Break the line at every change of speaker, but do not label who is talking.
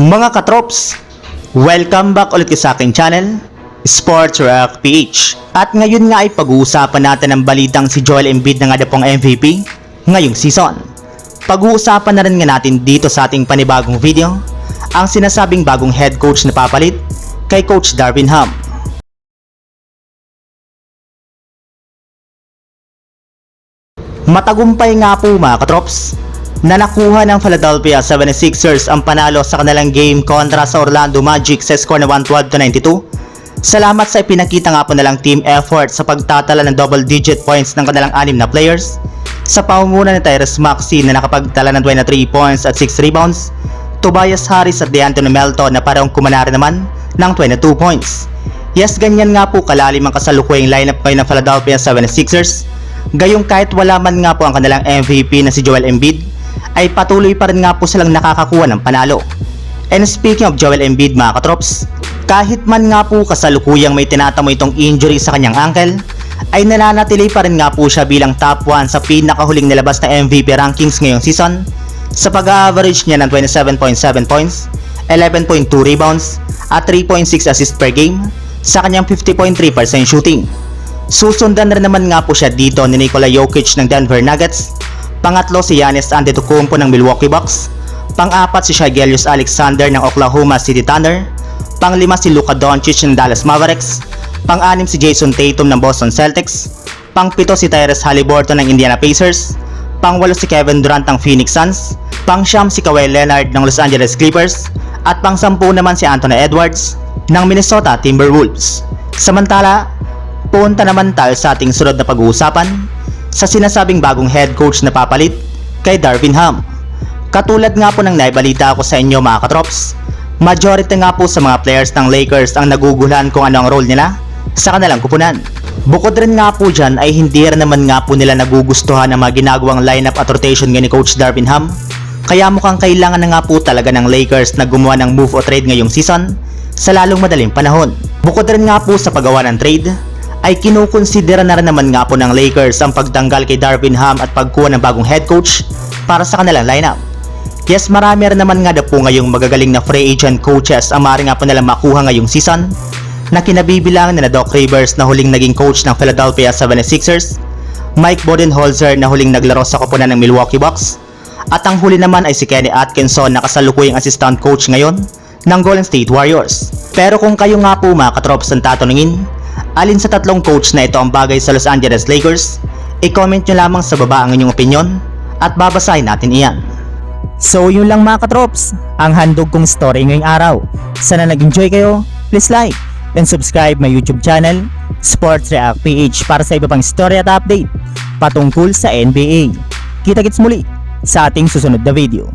Mga katrops, welcome back ulit sa aking channel, Sports Rock PH. At ngayon nga ay pag-uusapan natin ang balitang si Joel Embiid na nga pong MVP ngayong season. Pag-uusapan na rin nga natin dito sa ating panibagong video ang sinasabing bagong head coach na papalit kay Coach Darvin Ham. Matagumpay nga po mga katrops na nakuha ng Philadelphia 76ers ang panalo sa kanilang game kontra sa Orlando Magic sa score na 112 to 92. Salamat sa ipinakita nga po nilang team effort sa pagtatala ng double digit points ng kanilang anim na players sa pangunguna ni Tyrese Maxey na nakapagtala ng 23 points at 6 rebounds, Tobias Harris at DeAnthony Melton na parang kumanari naman ng 22 points. Yes, ganyan nga po kalalim ang kasalukuyang lineup ngayon ng Philadelphia 76ers. Gayong kahit wala man nga po ang kanilang MVP na si Joel Embiid, ay patuloy pa rin nga po silang nakakakuha ng panalo. And speaking of Joel Embiid mga katrops, kahit man nga po kasalukuyang may tinatamo itong injury sa kanyang ankle, ay nananatili pa rin nga po siya bilang top 1 sa pinakahuling nilabas na MVP rankings ngayong season sa pag-average niya ng 27.7 points, 11.2 rebounds, at 3.6 assists per game sa kanyang 50.3% shooting. Susundan rin naman nga po siya dito ni Nikola Jokic ng Denver Nuggets, pangatlo si Giannis Antetokounmpo ng Milwaukee Bucks, pang-apat si Shai Gilgeous Alexander ng Oklahoma City Thunder, pang-lima si Luka Doncic ng Dallas Mavericks, pang-anim si Jason Tatum ng Boston Celtics, pang-pito si Tyrese Halliburton ng Indiana Pacers, pang-walo si Kevin Durant ng Phoenix Suns, pang-siyam si Kawhi Leonard ng Los Angeles Clippers, at pang-sampu naman si Anthony Edwards ng Minnesota Timberwolves. Samantala, punta naman tayo sa ating sunod na pag-uusapan sa sinasabing bagong head coach na papalit kay Darvin Ham. Katulad nga po ng naibalita ko sa inyo mga katrops, majority nga po sa mga players ng Lakers ang naguguluhan kung ano ang role nila sa kanilang kupunan. Bukod rin nga po dyan ay hindi rin naman nga po nila nagugustuhan ang mga ginagawang lineup at rotation ni Coach Darvin Ham. Kaya mukhang kailangan na nga po talaga ng Lakers na gumawa ng move o trade ngayong season sa lalong madaling panahon. Bukod rin nga po sa paggawa ng trade, ay kinukonsidera na rin naman nga po ng Lakers ang pagtanggal kay Darvin Ham at pagkuha ng bagong head coach para sa kanilang lineup. Yes, marami rin naman nga na po ngayong magagaling na free agent coaches ang maaari nga po nilang makuha ngayong season na kinabibilangan na Doc Rivers na huling naging coach ng Philadelphia 76ers, Mike Budenholzer na huling naglaro sa koponan ng Milwaukee Bucks, at ang huli naman ay si Kenny Atkinson na kasalukuyang assistant coach ngayon ng Golden State Warriors. Pero kung kayo nga po mga katrops ang tatanungin, alin sa tatlong coach na ito ang bagay sa Los Angeles Lakers, i-comment nyo lamang sa baba ang inyong opinion at babasahin natin iyan.
So yun lang mga katrops, ang handog kong story ngayong araw. Sana nag-enjoy kayo, please like and subscribe my YouTube channel, Sports React PH para sa iba pang story at update patungkol sa NBA. Kita-kits muli sa ating susunod na video.